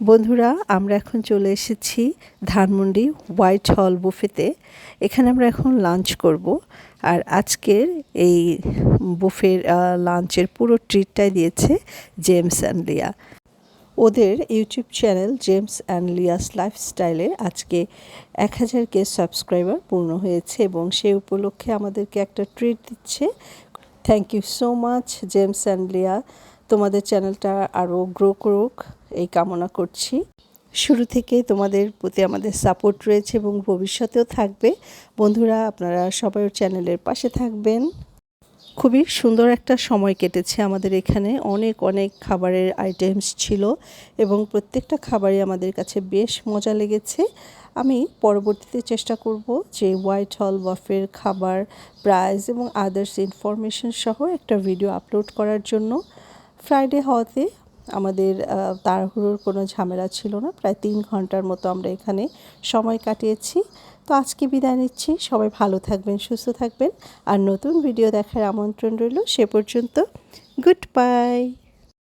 বন্ধুরা, আমরা এখন চলে এসেছি ধানমন্ডি হোয়াইট হল বুফেতে। এখানে আমরা এখন লাঞ্চ করব। আর আজকের এই বুফের লাঞ্চের পুরো ট্রিটটাই দিয়েছে জেমস অ্যান্ড লিয়া। ওদের YouTube channel James and Leah's লাইফস্টাইলে আজকে এক হাজার কে সাবস্ক্রাইবার পূর্ণ হয়েছে এবং সেই উপলক্ষে আমাদেরকে একটা ট্রিট দিচ্ছে। Thank you so much James and Leah. তোমাদের চ্যানেলটা আরও গ্রো করুক, এই কামনা করছি। শুরু থেকে তোমাদের প্রতি আমাদের সাপোর্ট রয়েছে এবং ভবিষ্যতেও থাকবে। বন্ধুরা, আপনারা সবাই চ্যানেলের পাশে থাকবেন। খুবই সুন্দর একটা সময় কেটেছে আমাদের এখানে। অনেক অনেক খাবারের আইটেমস ছিল এবং প্রত্যেকটা খাবারই আমাদের কাছে বেশ মজা লেগেছে। আমি পরবর্তীতে চেষ্টা করব যে হোয়াইট হল বাফের খাবার প্রাইস এবং আদার্স ইনফরমেশন সহ একটা ভিডিও আপলোড করার জন্য। ফ্রাইডে হওয়াতে আমাদের তাড়াহুড়োর কোনো ঝামেলা ছিল না। প্রায় তিন ঘণ্টার মতো আমরা এখানে সময় কাটিয়েছি। তো আজকে বিদায় নিচ্ছি। সবাই ভালো থাকবেন, সুস্থ থাকবেন। আর নতুন ভিডিও দেখার আমন্ত্রণ রইল সে পর্যন্ত। Good bye